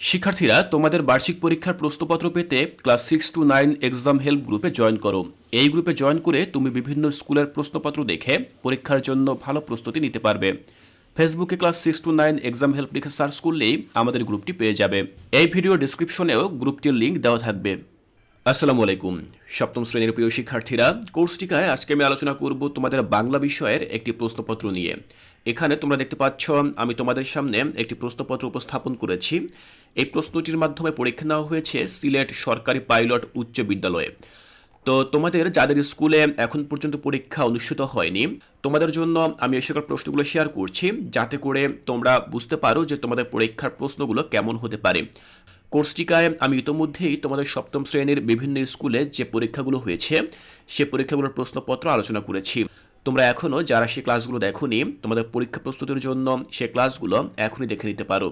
শিক্ষার্থীরা তোমাদের বার্ষিক পরীক্ষার প্রশ্নপত্র পেতে class six to nine exam help গ্রুপে জয়েন করো। এই গ্রুপে জয়েন করে তুমি বিভিন্ন স্কুলের প্রশ্নপত্র দেখে পরীক্ষার জন্য ভালো প্রস্তুতি নিতে পারবে। ফেসবুকে class six to nine exam help লিখে সার্চ করলেই আমাদের গ্রুপটি পেয়ে যাবে। এই ভিডিও ডিসক্রিপশনেও গ্রুপটির লিঙ্ক দেওয়া থাকবে। আসসালামু আলাইকুম। সপ্তম শ্রেণির প্রিয় শিক্ষার্থীরা কোর্স টিকায় আজকে আমি আলোচনা করব তোমাদের বাংলা বিষয়ের একটি প্রশ্নপত্র নিয়ে। এখানে তোমরা দেখতে পাচ্ছ, আমি তোমাদের সামনে একটি প্রশ্নপত্র উপস্থাপন করেছি। এই প্রশ্নটির মাধ্যমে পরীক্ষা নেওয়া হয়েছে সিলেট সরকারি পাইলট উচ্চ বিদ্যালয়ে। তো তোমাদের, যাদের স্কুলে এখন পর্যন্ত পরীক্ষা অনুষ্ঠিত হয়নি, তোমাদের জন্য আমি এই সকল প্রশ্নগুলো শেয়ার করছি, যাতে করে তোমরা বুঝতে পারো যে তোমাদের পরীক্ষার প্রশ্নগুলো কেমন হতে পারে। কোর্সটিকায় আমি ইতোমধ্যেই তোমাদের সপ্তম শ্রেণির বিভিন্ন স্কুলে যে পরীক্ষাগুলো হয়েছে, সে পরীক্ষাগুলোর প্রশ্নপত্র আলোচনা করেছি। তোমরা এখনও যারা সে ক্লাসগুলো দেখোনি, তোমাদের পরীক্ষা প্রস্তুতির জন্য সে ক্লাসগুলো এখনই দেখে নিতে পারো।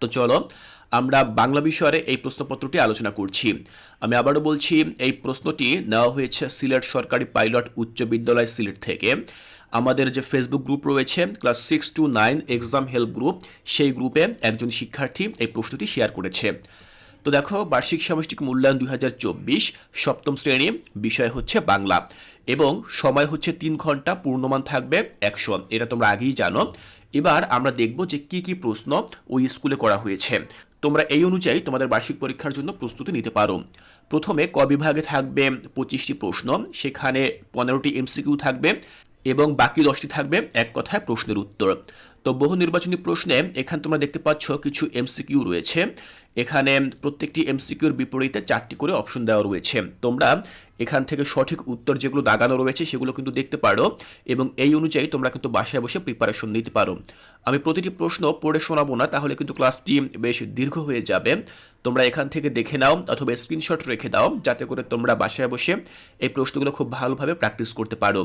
তো চলো আমরা বাংলা বিষয়ে এই প্রশ্নপত্রটি আলোচনা করছি। আমি আবারও বলছি, এই প্রশ্নটি নেওয়া হয়েছে সিলেট সরকারি পাইলট উচ্চ বিদ্যালয় সিলেট থেকে। আমাদের যে ফেসবুক গ্রুপ রয়েছে class six to nine exam help group সেই গ্রুপে একজন শিক্ষার্থী এই প্রশ্নটি শেয়ার করেছে। তো দেখো, বার্ষিক সামষ্টিক মূল্যায়ন দুই হাজার চব্বিশ, সপ্তম শ্রেণি, বিষয় হচ্ছে বাংলা। এবং সময় হচ্ছে তিন ঘণ্টা, পূর্ণমান থাকবে একশো। এটা তোমরা আগেই জানো। এবার আমরা দেখব যে কি কি প্রশ্ন ওই স্কুলে করা হয়েছে। তোমরা এই অনুযায়ী তোমাদের বার্ষিক পরীক্ষার জন্য প্রস্তুতি নিতে পারো। প্রথমে ক বিভাগে থাকবে পঁচিশটি প্রশ্ন, সেখানে পনেরোটি এমসিকিউ থাকবে এবং বাকি দশটি থাকবে এক কথায় প্রশ্নের উত্তর। তো বহু নির্বাচনী প্রশ্নে এখানে তোমরা দেখতে পাচ্ছ কিছু এমসিকিউ রয়েছে। এখানে প্রত্যেকটি এমসিকিউর বিপরীতে চারটি করে অপশন দেওয়া রয়েছে। তোমরা এখান থেকে সঠিক উত্তর যেগুলো দাগানো রয়েছে সেগুলো কিন্তু দেখতে পারো এবং এই অনুযায়ী তোমরা কিন্তু বাসায় বসে প্রিপারেশন নিতে পারো। আমি প্রতিটি প্রশ্ন পড়ে শোনাবো না, তাহলে কিন্তু ক্লাসটি বেশ দীর্ঘ হয়ে যাবে। তোমরা এখান থেকে দেখে নাও অথবা স্ক্রিনশট রেখে দাও, যাতে করে তোমরা বাসায় বসে এই প্রশ্নগুলো খুব ভালোভাবে প্র্যাকটিস করতে পারো।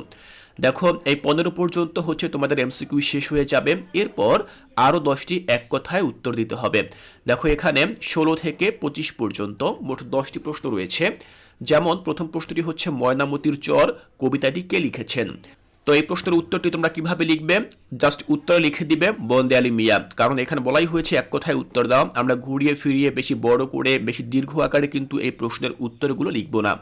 দেখো, এই পনেরো পর্যন্ত হচ্ছে তোমাদের এমসিকিউ শেষ হয়ে যাবে। এরপর আরও দশটি এক কথায় উত্তর দিতে হবে। দেখো, এখানে ষোলো থেকে পঁচিশ পর্যন্ত মোট দশটি প্রশ্ন রয়েছে। যেমন, প্রথম প্রশ্নটি হচ্ছে, ময়নামতির চর, কবিতাটি কে লিখেছেন? তো এই প্রশ্নের উত্তরটি তোমরা কীভাবে লিখবে? জাস্ট উত্তর লিখে দিবে বন্দে আলী মিয়া। কারণ এখানে বলাই হয়েছে, এক কথায় উত্তর দাও। আমরা ঘুরিয়ে ফিরিয়ে বেশি বড় করে, বেশি দীর্ঘ আকারে কিন্তু এই প্রশ্নের উত্তরগুলো লিখব না।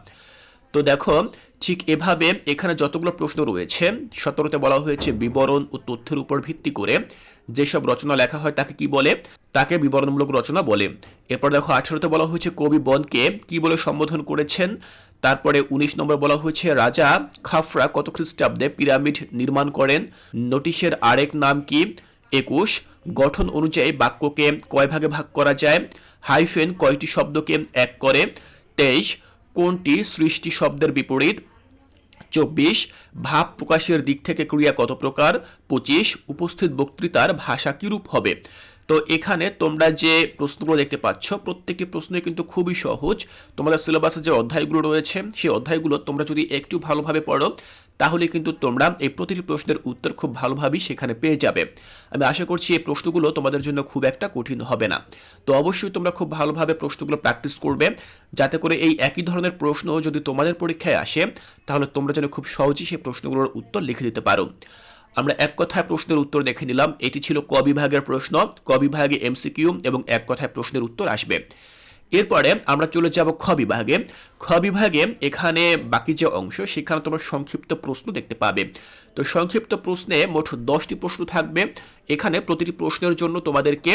তো দেখো, ঠিক এভাবে এখানে যতগুলো প্রশ্ন রয়েছে, সতেরোতে বলা হয়েছে বিবরণ ও তথ্যের উপর ভিত্তি করে যেসব রচনা লেখা হয় তাকে কি বলে? তাকে বিবরণমূলক রচনা বলে। এরপর দেখো, আঠেরোতে বলা হয়েছে কবি বনকে কি বলে সম্বোধন করেছেন? তারপরে উনিশ নম্বর বলা হয়েছে, রাজা খাফরা কত খ্রিস্টাব্দে পিরামিড নির্মাণ করেন? নোটিশের আরেক নাম কি? একুশ। গঠন অনুযায়ী বাক্যকে কয় ভাগে ভাগ করা যায়? হাইফেন কয়টি শব্দকে এক করে? তেইশ। কোনটি সৃষ্টি শব্দের বিপরীত। চব্বিশ, ভাব প্রকাশের দিক থেকে ক্রিয়া কত প্রকার? পঁচিশ, উপস্থিত বক্তৃতার ভাষা কিরূপ হবে? তো এখানে তোমরা যে প্রশ্নগুলো দেখতে পাচ্ছ, প্রত্যেকটি প্রশ্নই কিন্তু খুবই সহজ। তোমাদের সিলেবাসে যে অধ্যায়গুলো রয়েছে, সেই অধ্যায়গুলো তোমরা যদি একটু ভালোভাবে পড়ো তাহলে কিন্তু তোমরা এই প্রতিটি প্রশ্নের উত্তর খুব ভালোভাবেই সেখানে পেয়ে যাবে। আমি আশা করছি এই প্রশ্নগুলো তোমাদের জন্য খুব একটা কঠিন হবে না। তো অবশ্যই তোমরা খুব ভালোভাবে প্রশ্নগুলো প্র্যাকটিস করবে, যাতে করে এই একই ধরনের প্রশ্ন যদি তোমাদের পরীক্ষায় আসে, তাহলে তোমরা যেন খুব সহজেই সেই প্রশ্নগুলোর উত্তর লিখে দিতে পারো। আমরা এক কথায় প্রশ্নের উত্তর দেখে নিলাম, এটি ছিল ক বিভাগের প্রশ্ন, ক বিভাগে এমসিকিউ এবং এক কথায় প্রশ্নের উত্তর আসবে। এরপরে আমরা চলে যাব খ বিভাগে। খ বিভাগে এখানে বাকি যে অংশ, সেখানে তোমরা সংক্ষিপ্ত প্রশ্ন দেখতে পাবে। তো সংক্ষিপ্ত প্রশ্নে মোট দশটি প্রশ্ন থাকবে। এখানে প্রতিটি প্রশ্নের জন্য তোমাদেরকে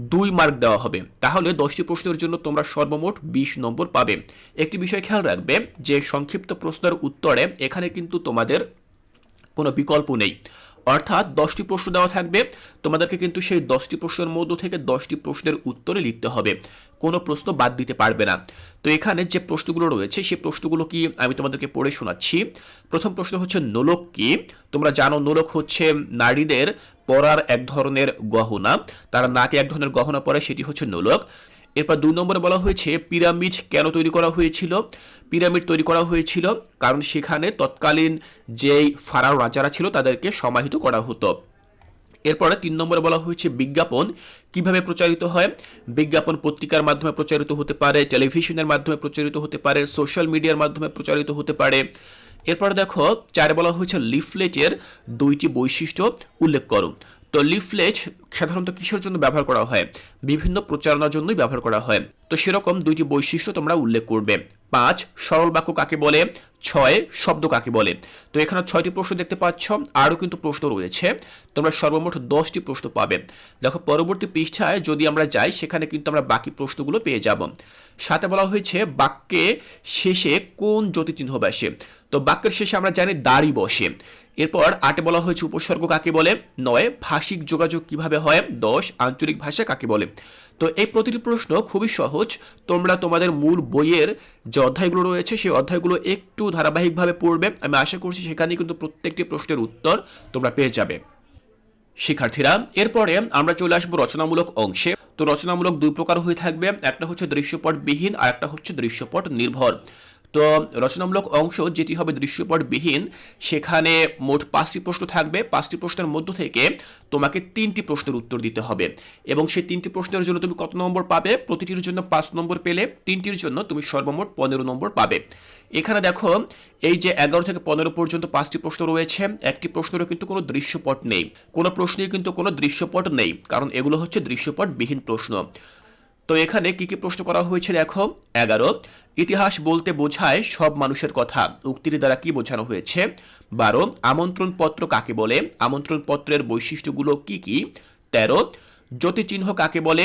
দুই মার্ক দেওয়া হবে। তাহলে দশটি প্রশ্নের জন্য তোমরা সর্বমোট বিশ নম্বর পাবে। একটি বিষয় খেয়াল রাখবে যে সংক্ষিপ্ত প্রশ্নের উত্তরে এখানে কিন্তু তোমাদের কোনো বিকল্প নেই। অর্থাৎ দশটি প্রশ্ন দেওয়া থাকবে। তোমাদেরকে কিন্তু সেই দশটি প্রশ্নের মধ্য থেকে দশটি প্রশ্নের উত্তরে লিখতে হবে। কোনো প্রশ্ন বাদ দিতে পারবে না। তো এখানে যে প্রশ্নগুলো রয়েছে, সেই প্রশ্নগুলো কি আমি তোমাদেরকে পড়ে শোনাচ্ছি। প্রথম প্রশ্ন হচ্ছে, নোলক কি? তোমরা জানো নোলক হচ্ছে নারীদের পরার এক ধরনের গহনা। তারা নাকে এক ধরনের গহনা পরে, সেটি হচ্ছে নোলক। এরপর দুই নম্বরে বলা হয়েছে, পিরামিড কেন তৈরি করা হয়েছিল? পিরামিড তৈরি করা হয়েছিল কারণ সেখানে তৎকালীন যেই ফারাও রাজারা ছিল, তাদেরকে সমাহিত করা হতো। এরপরে তিন নম্বরে বলা হয়েছে, বিজ্ঞাপন কীভাবে প্রচারিত হয়? বিজ্ঞাপন পত্রিকার মাধ্যমে প্রচারিত হতে পারে, টেলিভিশনের মাধ্যমে প্রচারিত হতে পারে, সোশ্যাল মিডিয়ার মাধ্যমে প্রচারিত হতে পারে। এরপর দেখো, চারে বলা হয়েছে, লিফলেটের দুইটি বৈশিষ্ট্য উল্লেখ করো। তো লিফলেট সাধারণত কিসের জন্য ব্যবহার করা হয়? বিভিন্ন প্রচারণার জন্যই ব্যবহার করা হয়। তো সেরকম দুইটি বৈশিষ্ট্য তোমরা উল্লেখ করবে। পাঁচ, সরল বাক্য কাকে বলে? ছয়, শব্দ কাকে বলে? তো এখানে ছয়টি প্রশ্ন দেখতে পাচ্ছ, আরও কিন্তু প্রশ্ন রয়েছে। তোমরা সর্বমোট দশটি প্রশ্ন পাবে। দেখো, পরবর্তী পৃষ্ঠায় যদি আমরা যাই, সেখানে কিন্তু আমরা বাকি প্রশ্নগুলো পেয়ে যাব। সাথে বলা হয়েছে বাক্যে শেষে কোন জ্যোতিচিহ্ন বসে? তো বাক্যের শেষে আমরা জানি, দাড়ি বসে। এরপর আটে বলা হয়েছে উপসর্গ কাকে বলে? নয়, ভাষিক যোগাযোগ কীভাবে হয়? দশ, আঞ্চলিক ভাষা কাকে বলে? তো এই প্রতিটি প্রশ্ন খুবই সহজ। তোমরা তোমাদের মূল বইয়ের যে অধ্যায়গুলো রয়েছে, সেই অধ্যায়গুলো একটু ধারাবাহিকভাবে পড়বে। আমি আশা করছি সেখানে কিন্তু প্রত্যেকটি প্রশ্নের উত্তর তোমরা পেয়ে যাবে। শিক্ষার্থীরা, এরপরে আমরা চলে আসব রচনামূলক অংশে। তো রচনামূলক দুই প্রকার হয়ে থাকবে। একটা হচ্ছে দৃশ্যপট বিহীন আর একটা হচ্ছে দৃশ্যপট নির্ভর তো রচনামূলক অংশ যেটি হবে দৃশ্যপটবিহীন, সেখানে মোট পাঁচটি প্রশ্ন থাকবে। পাঁচটি প্রশ্নের মধ্য থেকে তোমাকে তিনটি প্রশ্নের উত্তর দিতে হবে এবং সেই তিনটি প্রশ্নের জন্য তুমি কত নম্বর পাবে? প্রতিটির জন্য পাঁচ নম্বর পেলে তিনটির জন্য তুমি সর্বমোট পনেরো নম্বর পাবে। এখানে দেখো, এই যে এগারো থেকে পনেরো পর্যন্ত পাঁচটি প্রশ্ন রয়েছে, একটি প্রশ্নেরও কিন্তু কোনো দৃশ্যপট নেই। কোনো প্রশ্নেই কিন্তু কোনো দৃশ্যপট নেই, কারণ এগুলো হচ্ছে দৃশ্যপটবিহীন প্রশ্ন। তো এখানে কি কি প্রশ্ন করা হয়েছে দেখো? এগারো, ইতিহাস বলতে বোঝায় সব মানুষের কথা। উক্তির দ্বারা কি বোঝানো হয়েছে? বারো আমন্ত্রণ পত্র কাকে বলে? আমন্ত্রণ পত্রের বৈশিষ্ট্যগুলো কি কি? তেরো, জ্যোতিচিহ্ন কাকে বলে?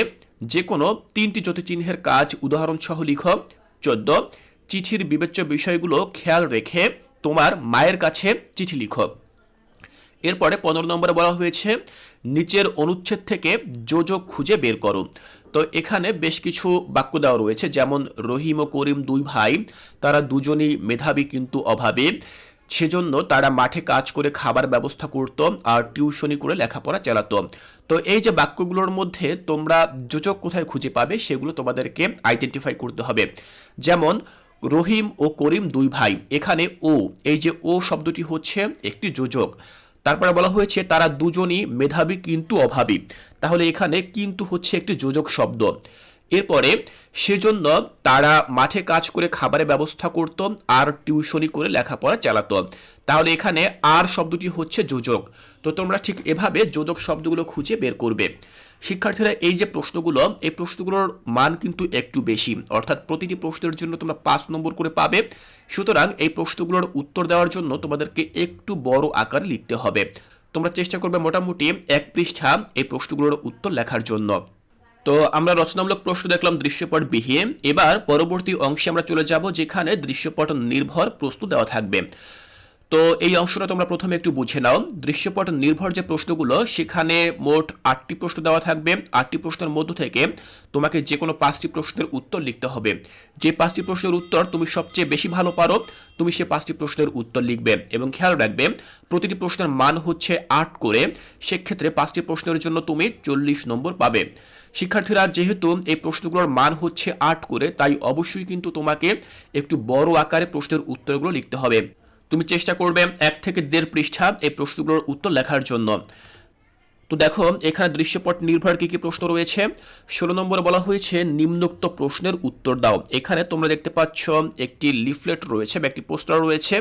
যে কোনো তিনটি জ্যোতিচিহ্নের কাজ উদাহরণ সহ লিখ। চোদ্দ, চিঠির বিবেচ্য বিষয়গুলো খেয়াল রেখে তোমার মায়ের কাছে চিঠি লিখো। এরপরে পনেরো নম্বরে বলা হয়েছে, নিচের অনুচ্ছেদ থেকে যোজক খুঁজে বের করো। তো এখানে বেশ কিছু বাক্য দেওয়া রয়েছে, যেমন রহিম ও করিম দুই ভাই, তারা দুজনই মেধাবী কিন্তু অভাবে। সেজন্য তারা মাঠে কাজ করে খাবার ব্যবস্থা করত আর টিউশনি করে লেখাপড়া চালাতো। তো এই যে বাক্যগুলোর মধ্যে তোমরা যোজক কোথায় খুঁজে পাবে, সেগুলো তোমাদেরকে আইডেন্টিফাই করতে হবে। যেমন, রহিম ও করিম দুই ভাই। এখানে ও, এই যে ও শব্দটি হচ্ছে একটি যোজক। তারপরে বলা হয়েছে তারা দুজনই মেধাবী কিন্তু অভাবী। তাহলে এখানে কিন্তু হচ্ছে একটি যোজক শব্দ। এরপরে, সেজন্য তারা মাঠে কাজ করে খাবারের ব্যবস্থা করত আর টিউশনি করে লেখাপড়া চালাতো। তাহলে এখানে আর শব্দটি হচ্ছে যোজক। তো তোমরা ঠিক এভাবে যোজক শব্দগুলো খুঁজে বের করবে। শিক্ষার্থীরা এই যে প্রশ্নগুলো, এই প্রশ্নগুলোর মান কিন্তু একটু বেশি। অর্থাৎ প্রতিটি প্রশ্নের জন্য তোমরা পাঁচ নম্বর করে পাবে। সুতরাং এই প্রশ্নগুলোর উত্তর দেওয়ার জন্য তোমাদেরকে একটু বড় আকারে লিখতে হবে। তোমরা চেষ্টা করবে মোটামুটি এক পৃষ্ঠা এই প্রশ্নগুলোর উত্তর লেখার জন্য। তো আমরা রচনামূলক প্রশ্ন দেখলাম দৃশ্যপট বিহীন। এবার পরবর্তী অংশে আমরা চলে যাব যেখানে দৃশ্যপট নির্ভর প্রশ্ন দেওয়া থাকবে। তো এই অংশটা তোমরা প্রথমে একটু বুঝে নাও। দৃশ্যপট নির্ভর যে প্রশ্নগুলো, সেখানে মোট আটটি প্রশ্ন দেওয়া থাকবে। আটটি প্রশ্নের মধ্য থেকে তোমাকে যে কোনো পাঁচটি প্রশ্নের উত্তর লিখতে হবে। যে পাঁচটি প্রশ্নের উত্তর তুমি সবচেয়ে বেশি ভালো পারো, তুমি সে পাঁচটি প্রশ্নের উত্তর লিখবে। এবং খেয়াল রাখবে, প্রতিটি প্রশ্নের মান হচ্ছে আট করে, সেক্ষেত্রে পাঁচটি প্রশ্নের জন্য তুমি চল্লিশ নম্বর পাবে। শিক্ষার্থীরা, যেহেতু এই প্রশ্নগুলোর মান হচ্ছে আট করে, তাই অবশ্যই কিন্তু তোমাকে একটু বড় আকারে প্রশ্নের উত্তরগুলো লিখতে হবে। তুমি চেষ্টা করবে এক থেকে দেড় পৃষ্ঠা এই প্রশ্নগুলোর উত্তর লেখার জন্য। তো দেখো, এখানে দৃশ্যপট নির্ভর কি কি প্রশ্ন রয়েছে? ষোলো নম্বরে বলা হয়েছে, নিম্নোক্ত প্রশ্নের উত্তর দাও। এখানে তোমরা দেখতে পাচ্ছ একটি লিফলেট রয়েছে বা একটি পোস্টার রয়েছে।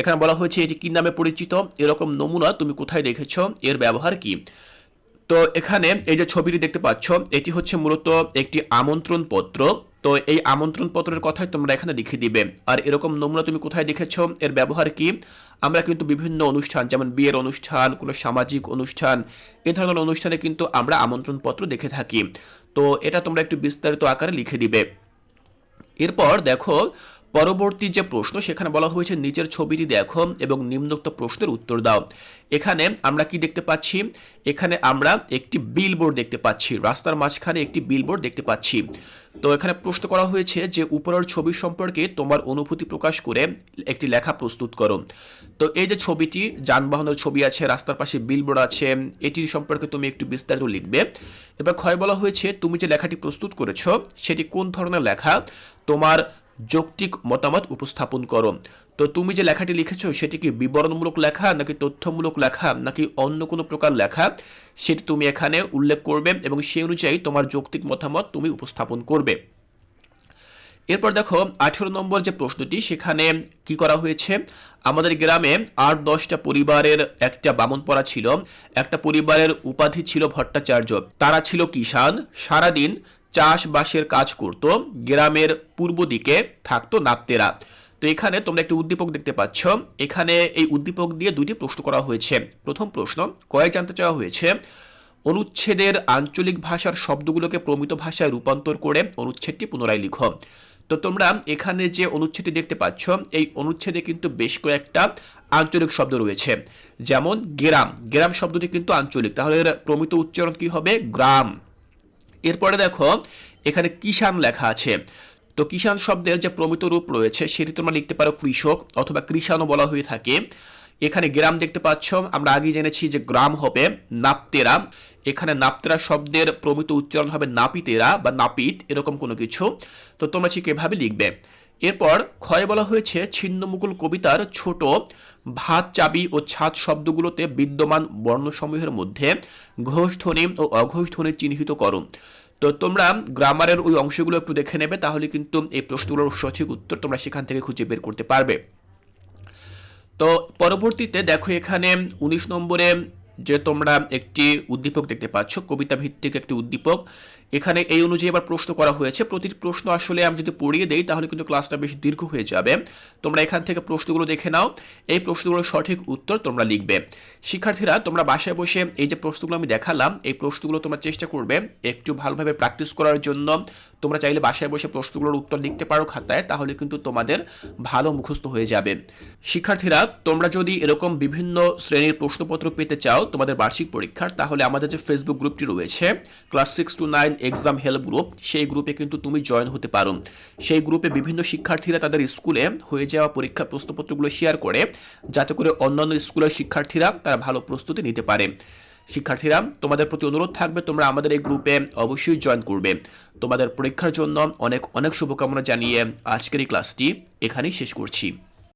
এখানে বলা হয়েছে, এটি কি নামে পরিচিত? এরকম নমুনা তুমি কোথায় দেখেছ? এর ব্যবহার কি? তো এখানে এই যে ছবিটি দেখতে পাচ্ছ, এটি হচ্ছে মূলত একটি আমন্ত্রণ পত্র তো এই আমন্ত্রণ পত্রের কথাই তোমরা এখানে লিখে দিবে। আর এরকম নমুনা তুমি কোথায় দেখেছ? এর ব্যবহার কি? আমরা কিন্তু বিভিন্ন অনুষ্ঠান, যেমন বিয়ের অনুষ্ঠান, কোনো সামাজিক অনুষ্ঠান, এ ধরনের অনুষ্ঠানে কিন্তু আমরা আমন্ত্রণ পত্র দেখে থাকি। তো এটা তোমরা একটু বিস্তারিত আকারে লিখে দিবে। এরপর দেখো পরবর্তী যে প্রশ্ন, সেখানে বলা হয়েছে, নিচের ছবিটি দেখো এবং নিম্নোক্ত প্রশ্নের উত্তর দাও। এখানে আমরা কি দেখতে পাচ্ছি? এখানে আমরা একটি বিলবোর্ড দেখতে পাচ্ছি। রাস্তার মাঝখানে একটি বিলবোর্ড দেখতে পাচ্ছি। তো এখানে প্রশ্ন করা হয়েছে যে, উপরের ছবি সম্পর্কে তোমার অনুভূতি প্রকাশ করে একটি লেখা প্রস্তুত করো। তো এই যে ছবিটি, যানবাহনের ছবি আছে, রাস্তার পাশে বিলবোর্ড আছে, এটির সম্পর্কে তুমি একটু বিস্তারিত লিখবে। এবার ক্ষয় বলা হয়েছে, তুমি যে লেখাটি প্রস্তুত করেছ, সেটি কোন ধরনের লেখা? তোমার যৌক্তিক মতামত উপস্থাপন করো। তো তুমি যে লেখাটি লিখেছো, সেটি কি বিবরণমূলক লেখা, নাকি তথ্যমূলক লেখা, নাকি অন্য কোনো প্রকার লেখা? সেটি তুমি এখানে উল্লেখ করবে এবং সেই অনুযায়ী তোমার যৌক্তিক মতামত তুমি উপস্থাপন করবে। এরপর দেখো, আঠেরো নম্বর যে প্রশ্নটি, সেখানে কি করা হয়েছে? আমাদের গ্রামে আট দশটা পরিবারের একটা বামনপড়া ছিল। একটা পরিবারের উপাধি ছিল ভট্টাচার্য। তারা ছিল কিষান সারাদিন চাষবাসের কাজ করত, গ্রামের পূর্ব দিকে থাকতো নাপ্তেরা তো এখানে তোমরা একটি উদ্দীপক দেখতে পাচ্ছ। এখানে এই উদ্দীপক দিয়ে দুইটি প্রশ্ন করা হয়েছে। প্রথম প্রশ্ন, কয়ে জানতে চাওয়া হয়েছে, অনুচ্ছেদের আঞ্চলিক ভাষার শব্দগুলোকে প্রমিত ভাষায় রূপান্তর করে অনুচ্ছেদটি পুনরায় লিখো। তো তোমরা এখানে যে অনুচ্ছেদটি দেখতে পাচ্ছ, এই অনুচ্ছেদে কিন্তু বেশ কয়েকটা আঞ্চলিক শব্দ রয়েছে। যেমন, গ্রাম। গ্রাম শব্দটি কিন্তু আঞ্চলিক। তাহলে প্রমিত উচ্চারণ কি হবে? গ্রাম। এরপরে দেখো, এখানে কিষাণ লেখা আছে। তো কিষাণ শব্দের যে প্রমিত রূপ রয়েছে, সেটি তোমরা লিখতে পারো কৃষক অথবা কৃষাণও বলা হয়ে থাকে। এখানে গ্রাম দেখতে পাচ্ছ, আমরা আগে জেনেছি যে গ্রাম হবে নাপতেরা। এখানে নাপতেরা শব্দের প্রমিত উচ্চারণ হবে নাপিতেরা বা নাপিত, এরকম কোনো কিছু। তো তোমরা ঠিক এভাবে লিখবে। এরপর ক্ষয় বলা হয়েছে ছিন্নমুকুল কবিতার ছোট ভাত চাবি ও ছাদ শব্দগুলোতে বিদ্যমান বর্ণসমূহের মধ্যে ঘোষধ্বনি ও অঘোষধ্বনি চিহ্নিত করো। তো তোমরা গ্রামারের ওই অংশগুলো একটু দেখে নেবে, তাহলে কিন্তু এই প্রশ্নগুলোর সঠিক উত্তর তোমরা সেখান থেকে খুঁজে বের করতে পারবে। তো পরবর্তীতে দেখো এখানে উনিশ নম্বরে যে তোমরা একটি উদ্দীপক দেখতে পাচ্ছ কবিতা ভিত্তিক একটি উদ্দীপক। এখানে এই অনুযায়ী আবার প্রশ্ন করা হয়েছে। প্রতিটি প্রশ্ন আসলে আমি যদি পড়িয়ে দেই, তাহলে কিন্তু ক্লাসটা বেশ দীর্ঘ হয়ে যাবে। তোমরা এখান থেকে প্রশ্নগুলো দেখে নাও। এই প্রশ্নগুলোর সঠিক উত্তর তোমরা লিখবে। শিক্ষার্থীরা, তোমরা বাসায় বসে এই যে প্রশ্নগুলো আমি দেখালাম, এই প্রশ্নগুলো তোমরা চেষ্টা করবে একটু ভালোভাবে প্র্যাকটিস করার জন্য। তোমরা চাইলে বাসায় বসে প্রশ্নগুলোর উত্তর লিখতে পারো খাতায়, তাহলে কিন্তু তোমাদের ভালো মুখস্থ হয়ে যাবে। শিক্ষার্থীরা, তোমরা যদি এরকম বিভিন্ন শ্রেণির প্রশ্নপত্র পেতে চাও তোমাদের বার্ষিক পরীক্ষার, তাহলে আমাদের যে ফেসবুক গ্রুপটি রয়েছে class six to nine exam help group সেই গ্রুপে কিন্তু তুমি জয়েন হতে পারো। সেই গ্রুপে বিভিন্ন শিক্ষার্থীরা তাদের স্কুলে হয়ে যাওয়া পরীক্ষার প্রশ্নপত্রগুলো শেয়ার করে, যাতে করে অন্যান্য স্কুলের শিক্ষার্থীরা তারা ভালো প্রস্তুতি নিতে পারে। শিক্ষার্থীরা, তোমাদের প্রতি অনুরোধ থাকবে, তোমরা আমাদের এই গ্রুপে অবশ্যই জয়েন করবে। তোমাদের পরীক্ষার জন্য অনেক অনেক শুভকামনা জানিয়ে আজকের এই ক্লাসটি এখানেই শেষ করছি।